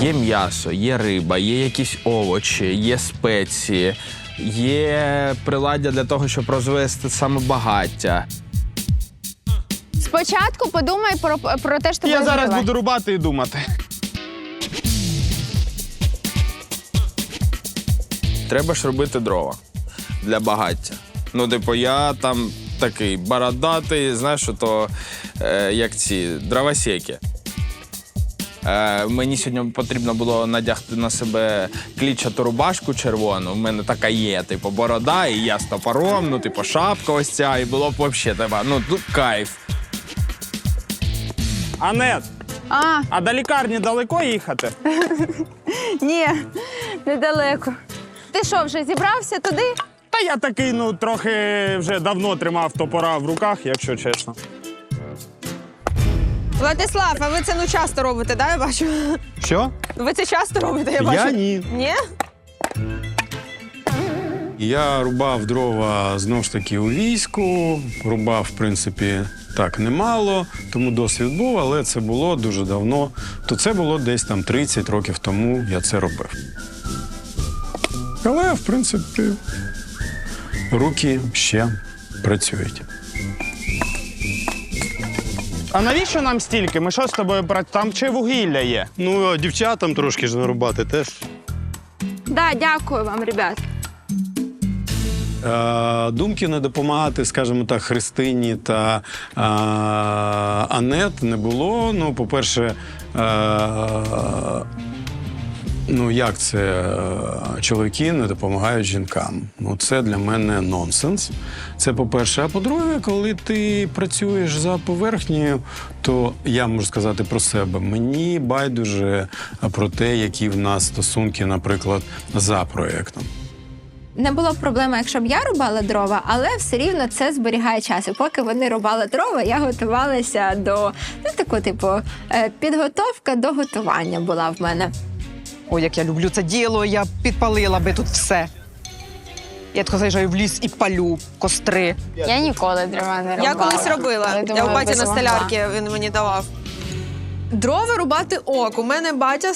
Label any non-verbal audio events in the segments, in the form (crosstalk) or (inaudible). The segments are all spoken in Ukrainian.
Є м'ясо, є риба, є якісь овочі, є спеції, є приладдя для того, щоб розвести саме багаття. Спочатку подумай про, про те, що Я тобою зараз буду рубати і думати. Треба ж робити дрова для багаття. Ну, типу, я там такий бородатий, знаєш, то е, як ці дровосеки. Е, мені сьогодні потрібно було надягти на себе клітчату рубашку червону. У мене така є, типу, борода, і я з топором, ну, типу, шапка ось ця, і було б взагалі, типу, ну, тут кайф. Анет, А, а до лікарні далеко їхати? (laughs) ні, недалеко. Ти що, вже зібрався туди? Та я такий, ну, трохи вже давно тримав топора в руках, якщо чесно. Владислав, а ви це ну часто робите, да? Я бачу. Що? Ви це часто робите, я бачу. Я ні. Ні? Я рубав дрова знову ж таки у війську. Рубав, в принципі, так немало, тому досвід був, але це було дуже давно. То це було десь там 30 років тому я це робив. Але, в принципі, руки ще працюють. А навіщо нам стільки? Ми що з тобою брати? там чи вугілля є? Ну, а дівчатам трошки ж нарубати теж. Да, дякую вам, ребят. Е, Думки не допомагати, скажімо так, Христині та е, Анет не було. Ну, по-перше, е, ну як це е, чоловіки не допомагають жінкам? Ну, це для мене нонсенс. Це по-перше. А по-друге, коли ти працюєш за поверхнею, то я можу сказати про себе. Мені байдуже про те, які в нас стосунки, наприклад, за проєктом. Не було б проблеми, якщо б я рубала дрова, але все рівно це зберігає час. І поки вони рубали дрова, я готувалася до ну, таку, типу, е, підготовка до готування була в мене. Ой, як я люблю це діло, я підпалила би тут все. Я тако заїжджаю в ліс і палю костри. Я ніколи дрова не робила. Я колись робила. Я думаю, у баті на столярці він мені давав. Дрова рубати ок. У мене батя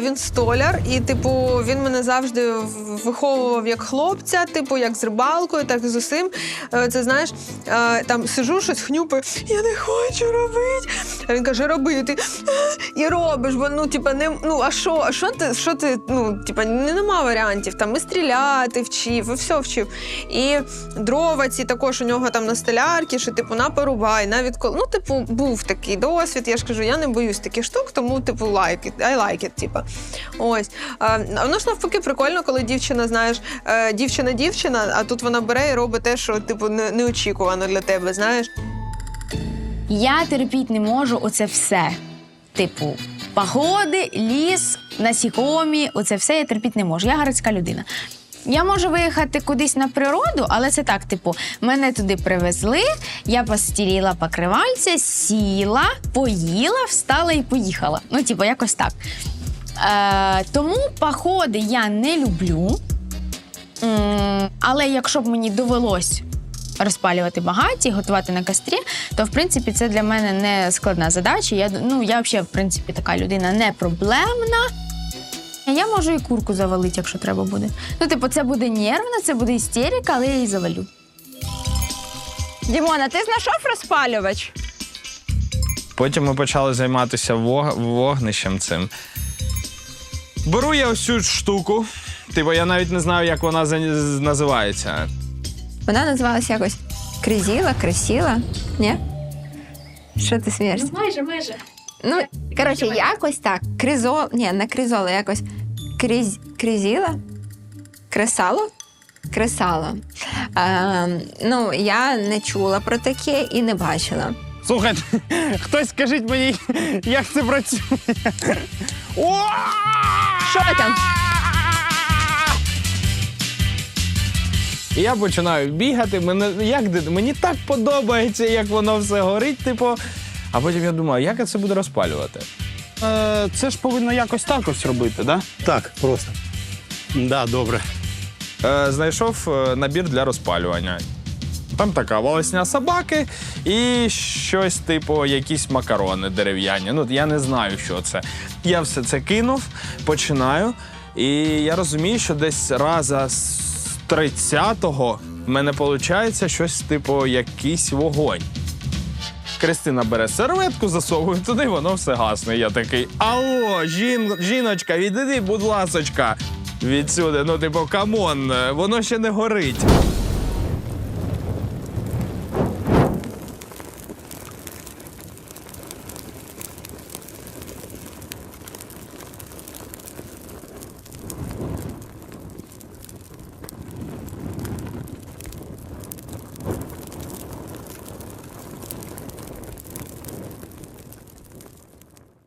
він столяр, і типу він мене завжди виховував як хлопця, типу як з рибалкою, так і з усім. Е, Це знаєш, е, там сижу, щось хнюпаю, я не хочу робити. А він каже, роби ти і робиш, бо ну, типа, не ну а що, а що ти, що ти? Ну, типа, не- нема варіантів. Там і стріляти вчив, і все вчив. І дрова ці також у нього там на столярці, що типу на порубай, навіть коли ну, типу, був такий досвід. Я ж кажу, я не боюсь таких штук, тому типу like it, I like it, типа. Ось. А, ж навпаки прикольно, коли дівчина, знаєш, е, дівчина-дівчина, а тут вона бере і робить те, що типу неочікувано для тебе, знаєш. Я терпіть не можу оце все. Типу, погоди, ліс, насікомі, оце все я терпіть не можу. Я городська людина. Я можу виїхати кудись на природу, але це так, типу, мене туди привезли, я постіліла покривальця, сіла, поїла, встала і поїхала. Ну, типу, якось так. Е, тому походи я не люблю. Але якщо б мені довелось розпалювати багаті, готувати на кострі, то в принципі це для мене не складна задача. Я ну я взагалі, в принципі, така людина не проблемна. Я можу і курку завалити, якщо треба буде. Ну, типу, це буде нервно, це буде істерика, але я її завалю. Дімона, ти знайшов розпалювач? Потім ми почали займатися вог- вогнищем цим. Беру я ось цю штуку. Типу, я навіть не знаю, як вона за- називається. Вона називалася якось кризіла, кресіла. Ні? Що ти смієшся? Майже, майже. Ну, коротше, якось так. Кризол, ні, не кризола, якось кріз, кризіла, кресало, кресало. Е, ну, я не чула про таке і не бачила. Слухайте, (laughs) хтось скажіть мені, як це працює. О! Що там? І я починаю бігати. Мене, як, мені так подобається, як воно все горить, типу. А потім я думаю, як я це буду розпалювати? Е, Це ж повинно якось так ось робити, да? Так, просто. Да, добре. Е, знайшов е, набір для розпалювання. Там така волосня собаки і щось, типу, якісь макарони дерев'яні. Ну, я не знаю, що це. Я все це кинув, починаю, і я розумію, що десь раза з 30-го в мене виходить щось, типу, якийсь вогонь. Кристина бере серветку, засовує туди, воно все гасне. Я такий: Алло, жін, жіночка, відійди, будь ласочка. Відсюди, ну, типу, камон, воно ще не горить.